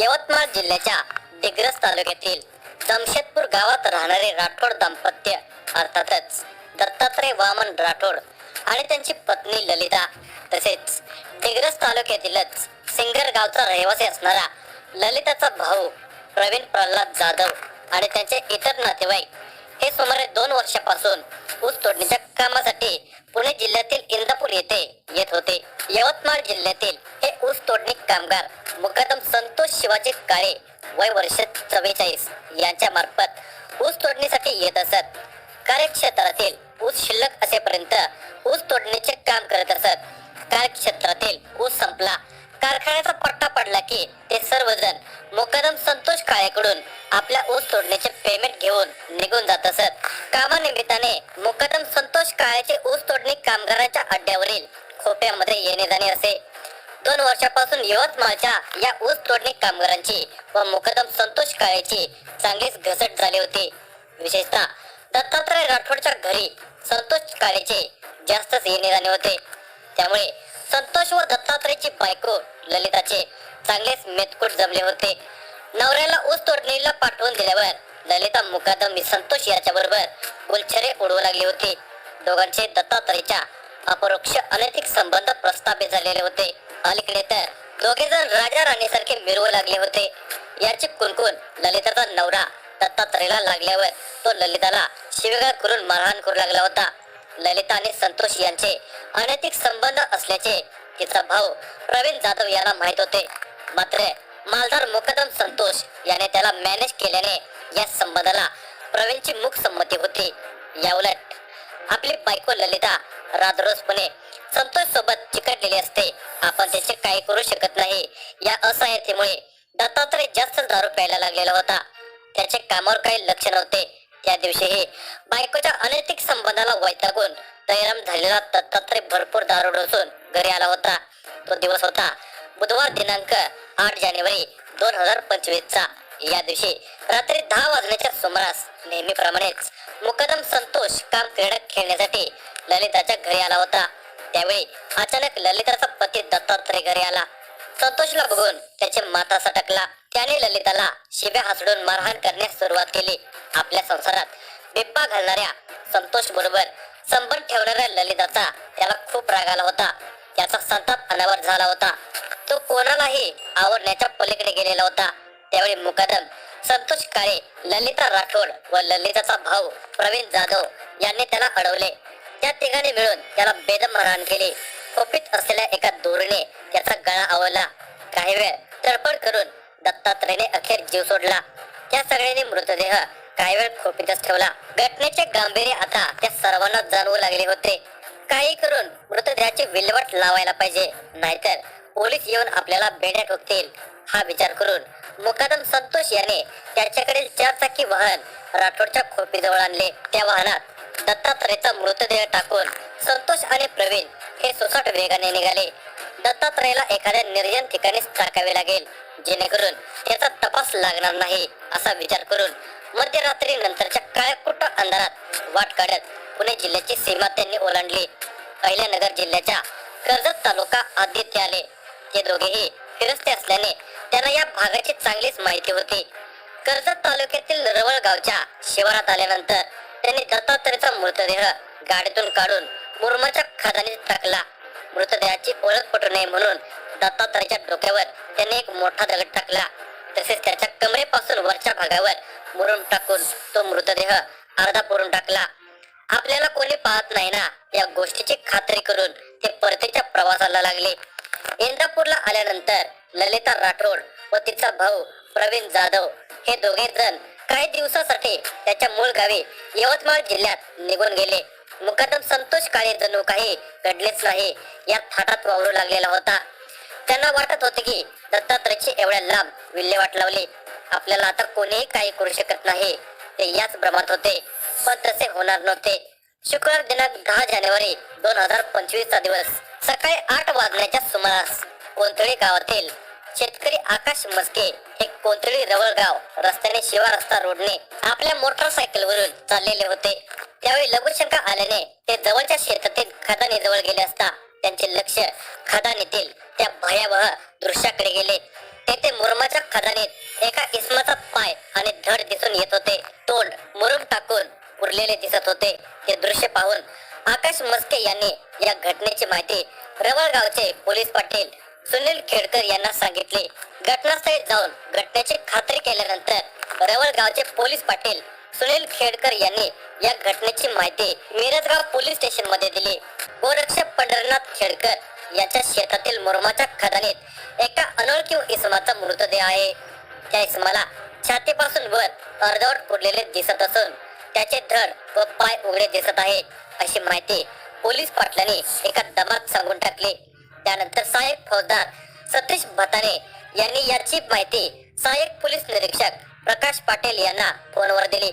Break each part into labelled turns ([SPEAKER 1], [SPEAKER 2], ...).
[SPEAKER 1] यवतमाळ जिल्ह्याच्या दिग्रस तालुक्यातील जमशेदपूर गावात राहणारे राठोड दाम्पत्य अर्थातच दत्तात्रय वामन राठोड आणि त्यांची पत्नी ललिता तसेच दिग्रस तालुक्यातीलच सिंगर गावचा रहिवासी असणारा ललिताचा भाऊ प्रवीण प्रल्हाद जाधव आणि त्यांचे इतर नातेवाईक हे सुमारे दोन वर्षापासून ऊस तोडणीच्या कामासाठी पुणे जिल्ह्यातील इंदापूर येथे येत होते. यवतमाळ जिल्ह्यातील हे ऊस तोडणी कामगार मुकादम संतोष शिवाजी काळे वय वर्ष चव्वेचाळीस यांच्या मार्फत ऊस तोडणीसाठी येत असत. कार्यक्षेत्रातील ऊस शिल्लक असेपर्यंत ऊस तोडणीचे काम करत असत. कार्यक्षेत्रातील ऊस संपला. कारखान्याचा पट्टा पडला की ते सर्वजण मुकदम संतोष काळेकडून आपल्या ऊस तोडण्याचे पेमेंट घेऊन निघून जात असत. कामानिमित्ताने मुकदम संतोष काळेचे ऊस तोडणी कामगारांच्या अड्ड्यावरील खोप्यामध्ये येणे जाणे असे दोन वर्षापासून यवतमाळच्या या ऊस तोडणी कामगारांची व मुकदम संतोष काळेची चांगलीच घसट झाली होती. विशेषतः दत्तात्रय राठोडच्या घरी संतोष काळेचे जास्तच येणे जाणे होते. त्यामुळे संतोष व दत्तात्रयची बायको ललिताचे चांगलेच मेतकूट जमले होते. नवऱ्याला ऊस तोडणीला पाठवून दिल्यावर ललिता मुकादम संतोष याच्याबरोबर गुलछरे उडवू लागली होती. दोघांचे दत्तात्रयच्या अपरोक्ष अनैतिक संबंध प्रस्थापित झालेले होते. अलीकडे तर दोघे जण राजा राणीसारखे मिरवू लागले होते. याची कुणकुण ललिताचा नवरा दत्तात्रयला लागल्यावर तो ललिताला शिवेगाळ करून मारहाण करू लागला होता. ललिता आणि संतोष यांचे अनैतिक संबंध असल्याचे तिचा भाऊ प्रवीण जाधव यांना माहीत होते. मात्र मालदार मुकदम संतोष याने त्याला मॅनेज केल्याने या संबंधाला प्रवीणची मुख संमती होती. याउलट आपली बायको ललिता राजरोसपणे संतोष सोबत चिकटलेले असते. आपण त्याचे काही करू शकत नाही. या असहायतेमुळे दत्तात्रय जास्त दारू प्यायला लागलेला होता. त्याचे कामावर काही लक्ष नव्हते. त्या दिवशीही बायकोच्या अनैतिक संबंधाला वैतागून तैराम झालेला दत्तात्रय भरपूर दारू डोसून घरी आला होता. तो दिवस होता बुधवार दिनांक आठ जानेवारी दोन हजार पंचवीस चा या दिवशी रात्री दहा वाजण्याच्या सुमारास नेहमीप्रमाणेच मुकदम संतोष काम क्रीडा खेळण्यासाठी ललिताच्या घरी आला होता. त्यावेळी अचानक ललिताचा पती दत्तात्रय घरी आला. संतोषला बघून त्याचे माथा सटकला. त्याने ललिताला शिव्या हसडून मारहाण करण्यास सुरुवात केली. आपल्या संसारात बिब्बा घालणाऱ्या संतोष बरोबर संबंध ठेवणाऱ्या ललिताचा त्याला खूप राग आला होता. त्याचा संताप अनावर झाला होता. तो कोणालाही आवडण्याच्या पलीकडे गेलेला होता. त्यावेळी मुकादम संतोष काळे ललिता राठोड व ललिताचा भाऊ प्रवीण जाधव यांनी त्याला अडवले त्या तिघांनी मिळून त्याला बेदम मारहाण केली. खोपीत असलेल्या एका दोरीने त्याचा गळा आवळला. काही वेळ तडफड करून दत्तात्रयने अखेर जीव सोडला. त्या सगळ्यांनी मृतदेह काही वेळ खोपीतच ठेवला. घटनेचे गांभीर्य आता त्या सर्वांना जाणवू लागले होते. काही करून मृतदेहाची विल्हेवाट लावायला पाहिजे. नाहीतर पोलीस येऊन आपल्याला बेड्या ठोकतील. हा विचार करून मुकादम संतोष याने त्याच्याकडील चारचाकी वाहन राठोडच्या खोपीजवळ आणले. त्या वाहनात दत्तात्रयचा मृतदेह टाकून संतोष आणि प्रवीण हे सुसाट वेगाने निघाले. दत्तात्रयला एखाद्या निर्जन ठिकाणीच टाकावे लागेल जेणेकरून त्याचा तपास लागणार नाही असा विचार करून मध्यरात्री नंतरच्या काळ्याकुट्ट अंधारात वाट काढत पुणे जिल्ह्याची सीमा त्यांनी ओलांडली. अहिल्यानगर जिल्ह्याच्या कर्जत तालुका आदित्य आले. ते दोघेही फिरस्ते असल्याने त्यांना या भागाची चांगलीच माहिती होती. कर्जत तालुक्यातील रवळ गावच्या शिवारात आल्यानंतर त्यांनी दत्तात्रयचा मृतदेह गाडीतून काढून मुरमाच्या खादाने टाकला. मृतदेहाची ओळख पटू नये म्हणून दत्तात्रयच्या डोक्यावर त्याने एक मोठा दगड टाकला. तसेच त्याच्या कमरेपासून वरच्या भागावर मुरुम टाकून तो मृतदेह अर्धा पुरून टाकला. आपल्याला कोणी पाहत नाही ना या गोष्टीची खात्री करून ते परतीच्या प्रवासाला लागले. इंदापूरला आल्यानंतर ललिता राठोड व तिचा भाऊ प्रवीण जाधव हे दोघे जण काही दिवसासाठी त्याच्या मूळ गावी यवतमाळ जिल्ह्यात निघून गेले. मुकादम संतोष काळे जणू काही घडलेच नाही. या थाटात वावरू लागलेला होता. त्यांना वाटत होते की दत्तात्रयची एवढ्या लांब विल्हेवाट लावली. आपल्याला आता कोणीही काही करू शकत नाही. ते याच भ्रमात होते. पण तसे होणार नव्हते. शुक्रवार दिनांक दहा जानेवारी दोन हजार पंचवीस चा दिवस सकाळी आठ वाजण्याच्या सुमारास कोणतळी गावातील शेतकरी आकाश मस्के हे कोंतळी रवळगाव. रस्त्याने शिवा रस्ता रोडने. आपल्या मोटरसायकल वरून चाललेले होते. त्यावेळी लघुशंका आल्याने ते जवळच्या शेतातील खदानी जवळ गेले असता त्यांचे लक्ष खदानीतील त्या भयावह दृश्याकडे गेले. तेथे मुरमाच्या खदानीत एका इसमाचा पाय आणि धड दिसून येत होते. तोंड मुरुम टाकून उरलेले दिसत होते. हे दृश्य पाहून आकाश मस्के यांनी या घटनेची माहिती रवळगावचे पोलीस पाटील सुनील खेडकर यांना सांगितले. घटनास्थळी जाऊन घटनेची खात्री केल्यानंतर रवळगावचे पोलीस पाटील सुनील खेडकर यांनी या घटनेची माहिती मिरजगाव पोलीस स्टेशनमध्ये दिली. गोरक्षक पंढरनाथ खेडकर यांच्या शेतातील मुरमाच्या खदानीत एका अनोळखी इसमाचा मृतदेह आहे. त्या इसमाला छातीपासून वर अर्धवट पुरलेले दिसत असून त्याचे धड व पाय उघडे दिसत आहे अशी माहिती पोलीस पाटलांनी एका दमात सांगून टाकली. त्यानंतर सहाय्यक फौजदार सतीश भताने यांनी याची माहिती सहाय्यक पोलीस निरीक्षक प्रकाश पाटील यांना फोनवर दिली.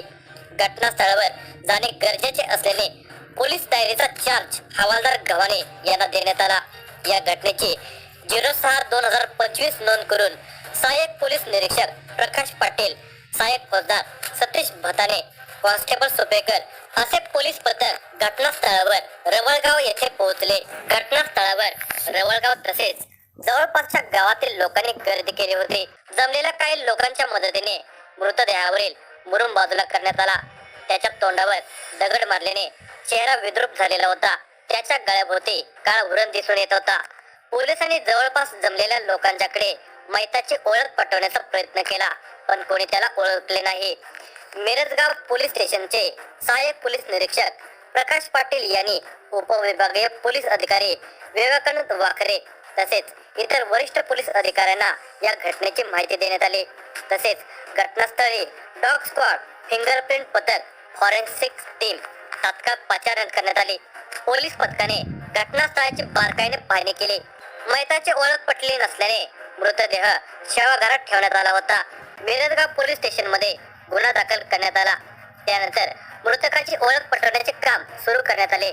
[SPEAKER 1] घटनास्थळावर जाणे गरजेचे असलेले पोलीस तयारीचा चार्ज हवालदार गव्हाणे यांना देण्यात आला. या घटनेची झिरो सहा दोन हजार पंचवीस नोंद करून सहाय्यक पोलीस निरीक्षक प्रकाश पाटील सहाय्यक फौजदार सतीश भताने कॉन्स्टेबल सुपेकर असे पोलीस पथक घटनास्थळावर रवळगाव येथे पोहोचले. घटनास्थळावर रवळगाव तसेच जवळपासच्या गावातील लोकांनी गर्दी केली होती. जमलेल्या काही लोकांच्या मदतीने मृतदेहावरील मुरुम बाजूला करण्यात आला. त्याच्या तोंडावर दगड मारल्याने चेहरा विद्रूप झालेला होता. त्याच्या गळ्याभोवती काळ उरण दिसून येत होता. पोलिसांनी जवळपास जमलेल्या लोकांच्याकडे मैताची ओळख पटवण्याचा प्रयत्न केला पण कोणी त्याला ओळखले नाही. मिरजगाव पोलीस स्टेशनचे सहाय्यक पोलीस निरीक्षक प्रकाश पाटील यांनी उपविभागीय पोलीस अधिकारी विवेकानंद वाखरे तसेच इतर वरिष्ठ पोलीस अधिकाऱ्यांना या घटनेची माहिती देण्यात आली. तसेच घटनास्थळी डॉग स्क्वॉड फिंगरप्रिंट पथक फॉरेन्सिक टीम तात्काळ पाचारण करण्यात आली. पोलीस पथकाने घटनास्थळाची बारकाईने पाहणी केली. मैताची ओळख पटली नसल्याने मृतदेह शवागारात ठेवण्यात आला होता. मिरजगाव पोलीस स्टेशनमध्ये गुन्हा दाखल करण्यात आला. त्यानंतर मृतकाची ओळख पटवण्याचे काम सुरू करण्यात आले.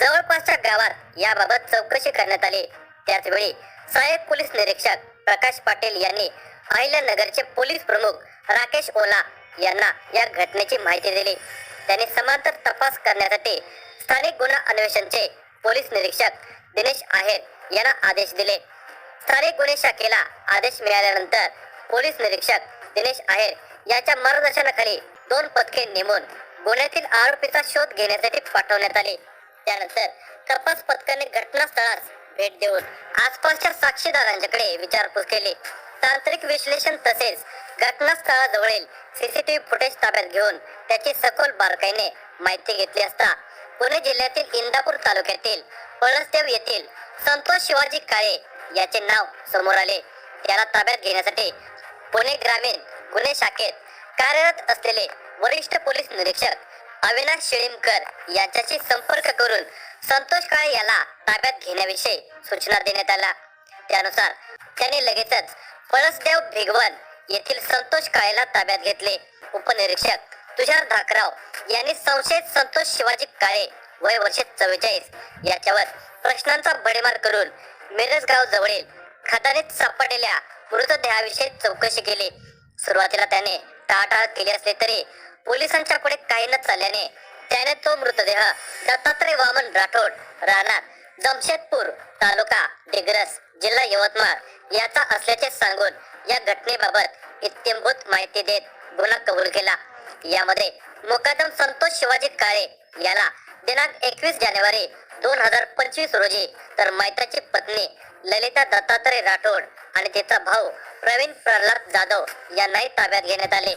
[SPEAKER 1] जवळपासच्या गावात याबाबत चौकशी करण्यात आली. त्याचवेळी सहाय्यक पोलीस निरीक्षक प्रकाश पाटील यांनी अहिल्यानगरचे पोलीस प्रमुख राकेश ओला यांना या घटनेची माहिती दिली. त्यांनी समांतर तपास करण्यासाठी स्थानिक गुन्हा अन्वेषणचे पोलीस निरीक्षक दिनेश आहेर यांना आदेश दिले. स्थानिक गुन्हे शाखेला आदेश मिळाल्यानंतर पोलीस निरीक्षक दिनेश आहेर याच्या मार्गदर्शनाखाली दोन पथके नेमून गुन्ह्यातील आरोपीचा शोध घेण्यासाठी पाठवण्यात आले. त्यानंतर तपास पथकाने घटनास्थळास भेट देऊन आसपासच्या साक्षीदारांच्याकडे विचारपूस केली. तांत्रिक विश्लेषण तसेच घटनास्थळाजवळील सीसीटीव्ही फुटेज ताब्यात घेऊन त्याची सखोल बारकाईने माहिती घेतली असता पुणे जिल्ह्यातील इंदापूर तालुक्यातील पळसदेव येथील संतोष शिवाजी काळे याचे नाव समोर आले. त्याला ताब्यात घेण्यासाठी पुणे ग्रामीण गुन्हे शाखेत कार्यरत असलेले वरिष्ठ पोलीस निरीक्षक अविनाश शिळीमकर यांच्याशी संपर्क करून संतोष काळे याला ताब्यात घेण्याविषयी सूचना देण्यात आल्या त्यानुसार त्यांनी लगेचच पळसदेव भिगवन येथील संतोष काळेला ताब्यात घेतले. उपनिरीक्षक तुषार धाकराव यांनी संशयित संतोष शिवाजी काळे वय वर्ष चव्वेचाळीस याच्यावर प्रश्नांचा भडीमार करून मिरजगाव जवळील खदानीत सापडलेल्या मृतदेहाविषयी चौकशी केली. सुरुवातीला त्याने टाळाटाळ केली असली तरी पोलिसांच्या पुढे काही न चालल्याने त्याने तो मृतदेह दत्तात्रय वामन राठोड राहणार जमशेदपूर तालुका डिग्रस जिल्हा यवतमाळ याचा असल्याचे सांगून या घटनेबाबत इत्यंभूत माहिती देत गुन्हा कबूल केला. यामध्ये मुकादम संतोष शिवाजी काळे याला दिनांक एकवीस जानेवारी दोन हजार पंचवीस रोजी तर मैत्राची पत्नी ललिता दत्तात्रय राठोड आणि तिचा भाऊ प्रवीण प्रल्हाद जाधव यांनाही ताब्यात घेण्यात आले.